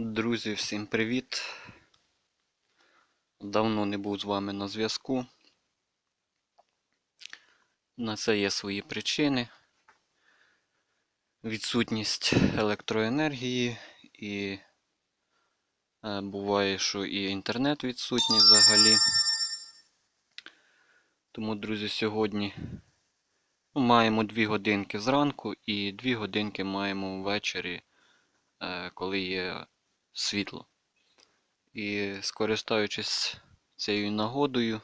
Друзі, всім привіт! Давно не був з вами на зв'язку. На це є свої причини. Відсутність електроенергії і е, буває, що і інтернет відсутній взагалі. Тому, друзі, сьогодні ну, маємо 2 годинки зранку і 2 годинки маємо ввечері, е, коли є світло. І скористаючись цією нагодою,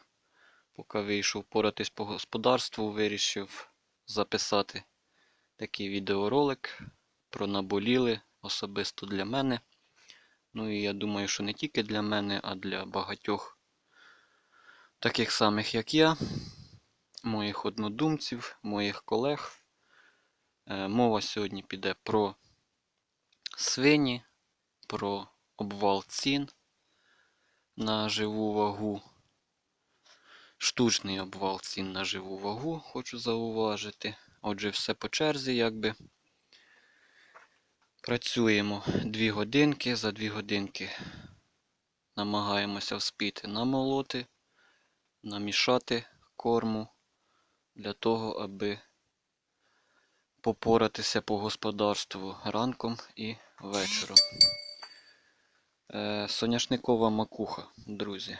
поки вийшов поратись по господарству, вирішив записати такий відеоролик про наболіли особисто для мене. Ну і я думаю, що не тільки для мене, а для багатьох таких самих, як я, моїх однодумців, моїх колег. Е, Мова сьогодні піде про свині, про обвал цін на живу вагу. Штучний обвал цін на живу вагу, хочу зауважити. Отже, все по черзі, якби. Працюємо 2 годинки, за 2 годинки намагаємося вспіти намолоти, намішати корму для того, аби попоратися по господарству ранком і вечором. Е, Соняшникова макуха, друзі.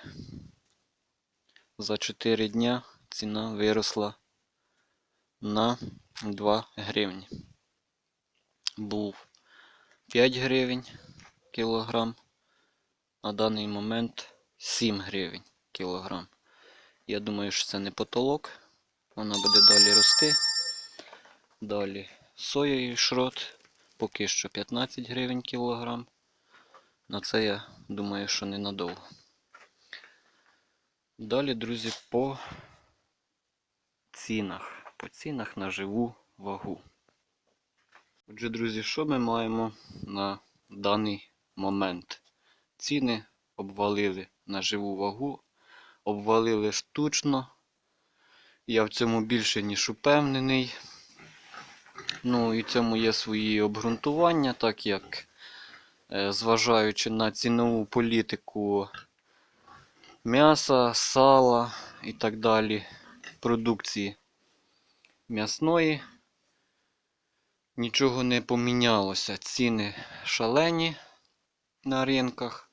За 4 дня ціна виросла на 2 гривні. Був 5 гривень кілограм, на даний момент 7 гривень кілограм. Я думаю, що це не потолок. Вона буде далі рости. Далі соя і шрот. Поки що 15 гривень кілограм. На це я думаю, що ненадовго. Далі, друзі, по цінах. По цінах на живу вагу. Отже, друзі, що ми маємо на даний момент? Ціни обвалили на живу вагу, обвалили штучно. Я в цьому більше ніж упевнений. Ну і цьому є свої обґрунтування, так як зважаючи на цінову політику м'яса, сала і так далі, продукції м'ясної, нічого не помінялося. Ціни шалені на ринках,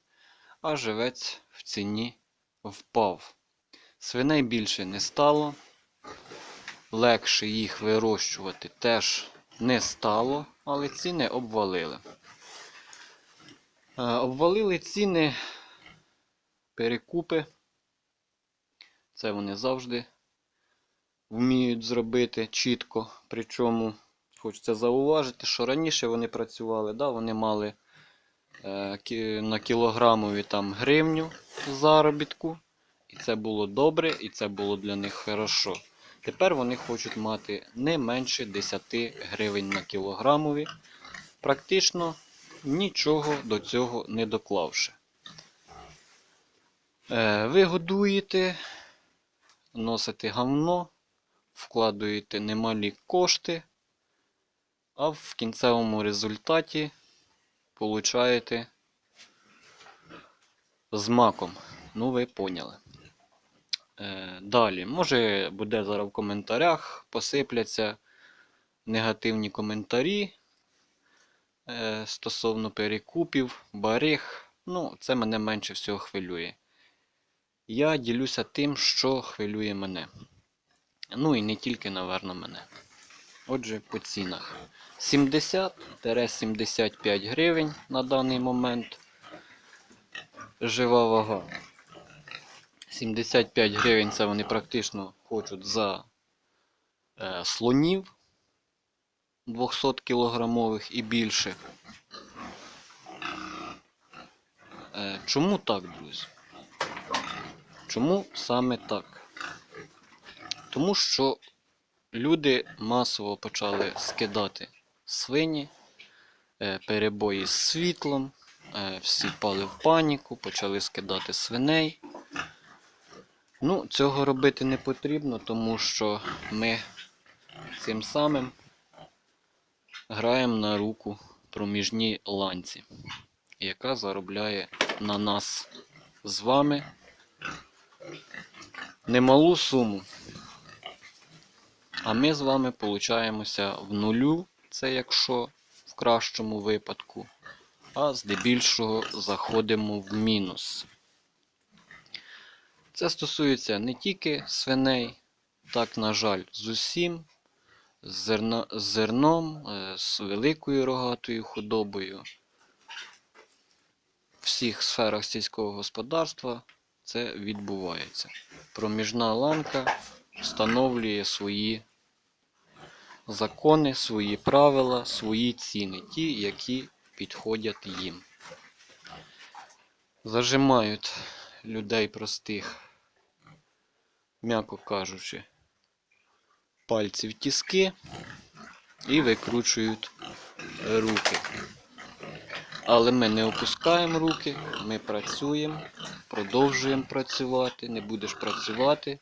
а живець в ціні впав. Свиней більше не стало. Легше їх вирощувати теж не стало, але ціни обвалили. Обвалили ціни перекупи. Це вони завжди вміють зробити чітко. Причому хочеться зауважити, що раніше вони працювали, да, вони мали е, на кілограмові там гривню заробітку. І це було добре, і це було для них хорошо. Тепер вони хочуть мати не менше 10 гривень на кілограмові, практично нічого до цього не доклавши. Е, Ви годуєте, носите гавно, вкладуєте немалі кошти, а в кінцевому результаті получаєте з маком. Ну, ви поняли. Е, Далі, може буде зараз в коментарях, посипляться негативні коментарі стосовно перекупів, бариг. Ну, це мене менше всього хвилює. Я ділюся тим, що хвилює мене. Ну і не тільки, наверно, мене. Отже, по цінах. 70-75 гривень на даний момент. Жива вага. 75 гривень це вони практично хочуть за е, слонів 200 кілограмових і більше. Е, чому так, друзі? Чому саме так? Тому що люди масово почали скидати свині, е, перебої з світлом, е, всі впали в паніку, почали скидати свиней. Ну, цього робити не потрібно, тому що ми цим самим граємо на руку проміжній ланці. яка заробляє на нас з вами немалу суму. А ми з вами получаємося в нулю, це якщо в кращому випадку, а здебільшого заходимо в мінус. Це стосується не тільки свиней, так, на жаль, з усім, з, зерна, з зерном, е, з великою рогатою худобою. В всіх сферах сільського господарства це відбувається. Проміжна ланка встановлює свої закони, свої правила, свої ціни, ті, які підходять їм. Зажимають людей простих, м'яко кажучи, пальці в тіски і викручують руки. Але ми не опускаємо руки, ми працюємо, продовжуємо працювати. Не будеш працювати,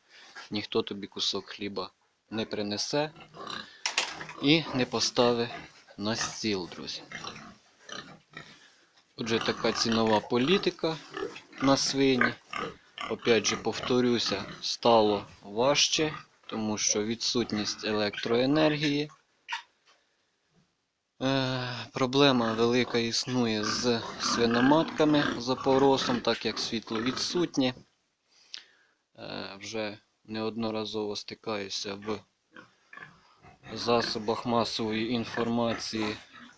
ніхто тобі кусок хліба не принесе і не поставить на стіл, друзі. Отже, така цінова політика на свині. Опять же, повторюся, стало важче, тому що відсутність електроенергії. Е, проблема велика існує з свиноматками з опоросом, так як світло відсутнє. Е, вже неодноразово стикаюся в засобах масової інформації.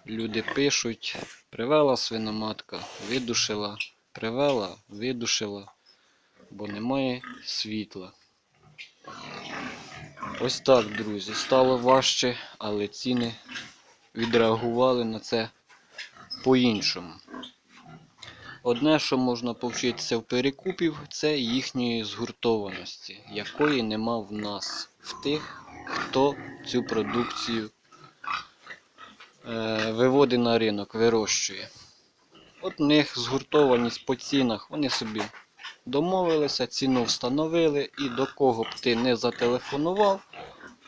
Люди пишуть, привела свиноматка, видушила, привела, видушила, бо немає світла. Ось так, друзі, стало важче, але ціни відреагували на це по-іншому. Одне, що можна повчитися в перекупів, це їхньої згуртованості, якої нема в нас, в тих, хто цю продукцію е, виводить на ринок, вирощує. От в них згуртованість по цінах, вони собі домовилися, ціну встановили, і до кого б ти не зателефонував,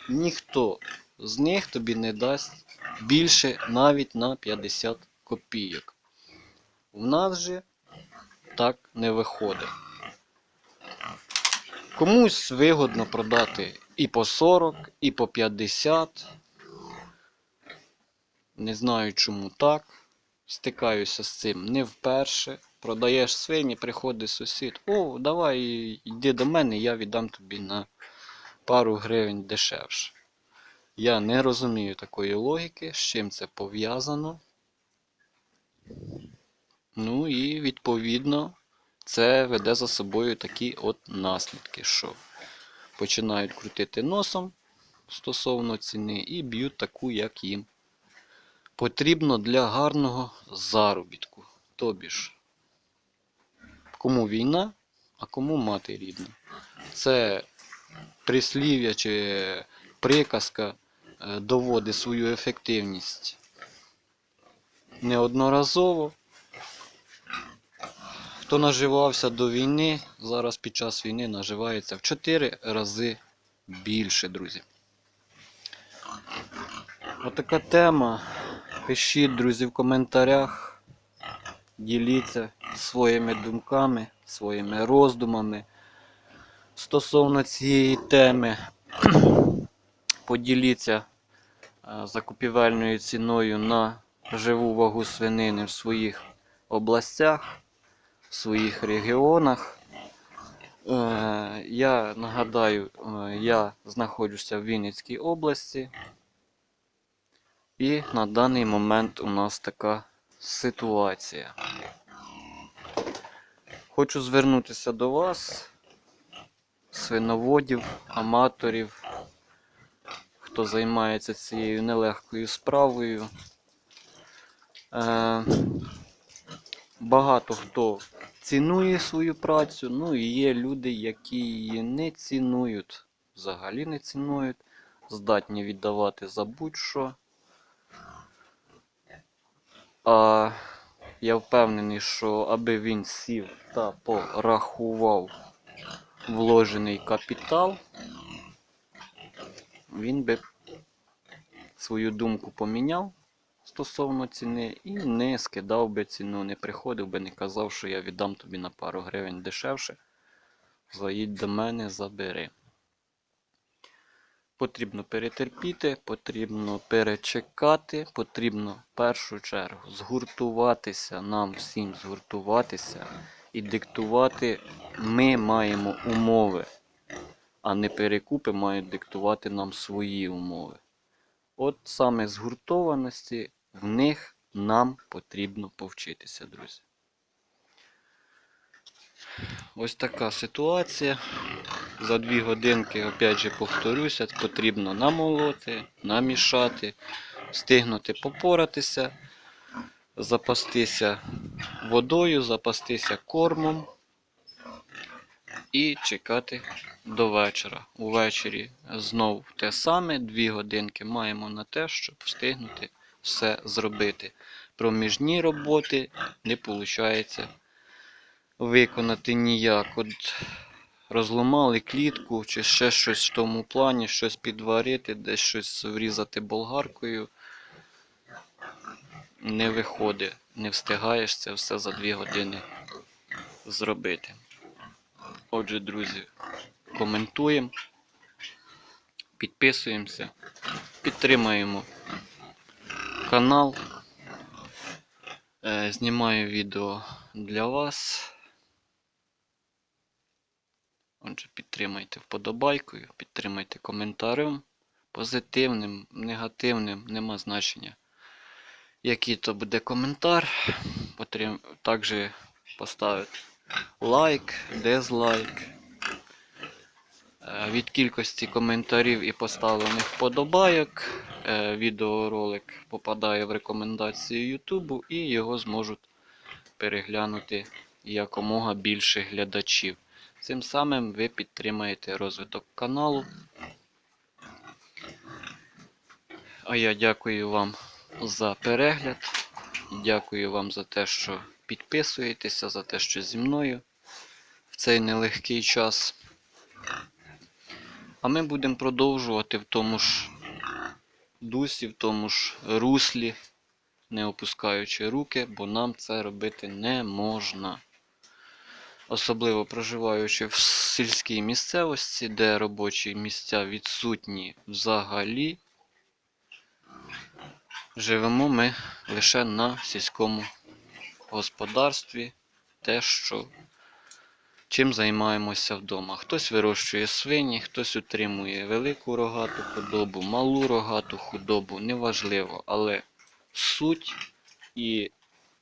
ніхто з них тобі не дасть більше навіть на 50 копійок. В нас же так не виходить. Комусь вигодно продати і по 40, і по 50. Не знаю чому так. Стикаюся з цим не вперше. Продаєш свині, приходить сусід. О, давай йди до мене, я віддам тобі на пару гривень дешевше. Я не розумію такої логіки, з чим це пов'язано. Ну і відповідно це веде за собою такі от наслідки, що починають крутити носом стосовно ціни і б'ють таку, як їм потрібно для гарного заробітку. Тобі ж, кому війна, а кому мати рідна. Це прислів'я чи приказка е, доводить свою ефективність неодноразово. Хто наживався до війни, зараз під час війни наживається в 4 рази більше, друзі. Отака тема. Пишіть, друзі, в коментарях. Діліться своїми думками, своїми роздумами стосовно цієї теми. Поділіться е, закупівельною ціною на живу вагу свинини в своїх областях, в своїх регіонах. Е, Я нагадаю, е, я знаходжуся в Вінницькій області. І на даний момент у нас така ситуація. Хочу звернутися до вас, свиноводів, аматорів, хто займається цією нелегкою справою. Е, Багато хто цінує свою працю, ну і є люди, які її не цінують, взагалі не цінують, здатні віддавати за будь-що. А я впевнений, що аби він сів та порахував вложений капітал, він би свою думку поміняв стосовно ціни і не скидав би ціну, не приходив би, не казав, що я віддам тобі на пару гривень дешевше. Заїдь до мене, забери. Потрібно перетерпіти, потрібно перечекати, потрібно в першу чергу згуртуватися, нам всім згуртуватися і диктувати. Ми маємо умови, а не перекупи мають диктувати нам свої умови. От саме згуртованості в них нам потрібно повчитися, друзі. Ось така ситуація. За дві годинки, опять же, повторюся, потрібно намолоти, намішати, встигнути попоратися, запастися водою, запастися кормом і чекати до вечора. Увечері знов те саме, дві годинки маємо на те, щоб встигнути все зробити. Проміжні роботи не виходить виконати ніяк. От розламали клітку чи ще щось в тому плані, щось підварити, десь щось врізати болгаркою. Не виходить, не встигаєш це все за дві години зробити. Отже, друзі, коментуємо, підписуємося, підтримаємо канал. Е, Знімаю відео для вас. Отже, підтримайте вподобайкою, підтримайте коментарем. Позитивним, негативним, нема значення. Який то буде коментар, потрібно також поставити лайк, дизлайк. Е, Від кількості коментарів і поставлених вподобайок е, відеоролик попадає в рекомендації Ютубу і його зможуть переглянути якомога більше глядачів. Цим самим ви підтримаєте розвиток каналу. А я дякую вам за перегляд. Дякую вам за те, що підписуєтеся, за те, що зі мною в цей нелегкий час. А ми будемо продовжувати в тому ж дусі, в тому ж руслі, не опускаючи руки, бо нам це робити не можна. Особливо проживаючи в сільській місцевості, де робочі місця відсутні взагалі, живемо ми лише на сільському господарстві, те, що чим займаємося вдома. Хтось вирощує свині, хтось утримує велику рогату худобу, малу рогату худобу, неважливо, але суть і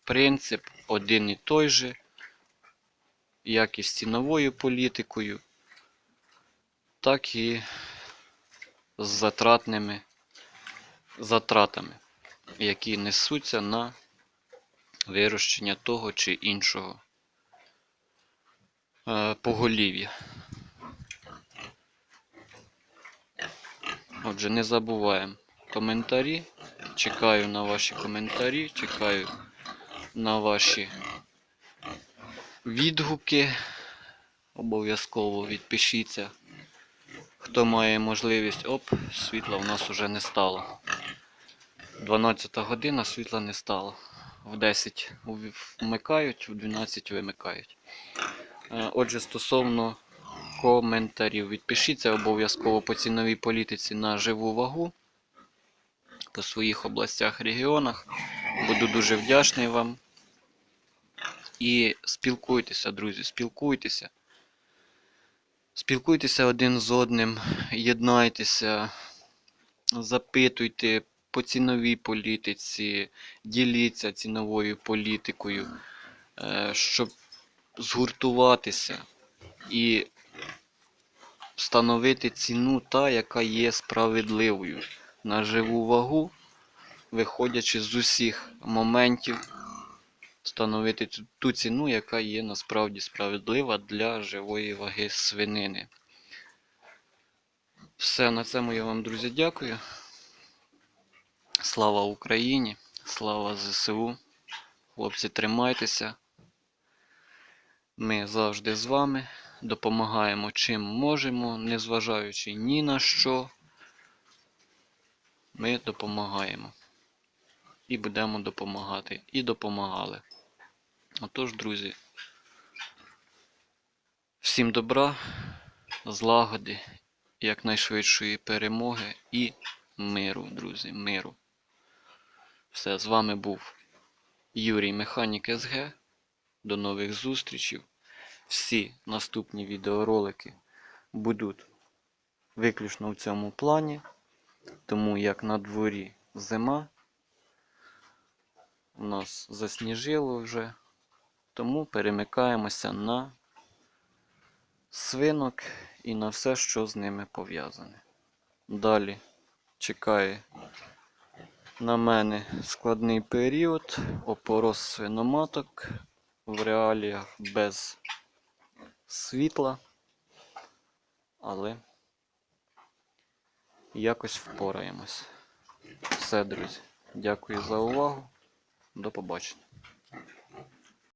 принцип один і той же, як і з ціновою політикою, так і з затратними затратами, які несуться на вирощення того чи іншого е, поголів'я. Отже, не забуваємо коментарі. Чекаю на ваші коментарі, чекаю на ваші відгуки. Обов'язково відпишіться. Хто має можливість, оп, світла в нас уже не стало. 12 година світла не стало. В 10 вмикають, в 12 вимикають. Е, Отже, стосовно коментарів, відпишіться обов'язково по ціновій політиці на живу вагу по своїх областях, регіонах. Буду дуже вдячний вам. І спілкуйтеся, друзі, спілкуйтеся. Спілкуйтеся один з одним, єднайтеся, запитуйте по ціновій політиці, діліться ціновою політикою, е, щоб згуртуватися і встановити ціну та, яка є справедливою на живу вагу, виходячи з усіх моментів, встановити ту- ту ціну, яка є насправді справедлива для живої ваги свинини. Все, на цьому я вам, друзі, дякую. Слава Україні! Слава ЗСУ! Хлопці, тримайтеся. Ми завжди з вами. Допомагаємо чим можемо, незважаючи ні на що. Ми допомагаємо. і будемо допомагати. І допомагали. Отож, друзі, всім добра, злагоди, якнайшвидшої перемоги і миру, друзі, миру. Все, з вами був Юрій Механік СГ. До нових зустрічей. Всі наступні відеоролики будуть виключно в цьому плані, тому як на дворі зима, у нас засніжило вже, тому перемикаємося на свинок і на все, що з ними пов'язане. Далі чекає на мене складний період, опорос свиноматок в реаліях без світла, але якось впораємось. Все, друзі. Дякую за увагу. До побачення.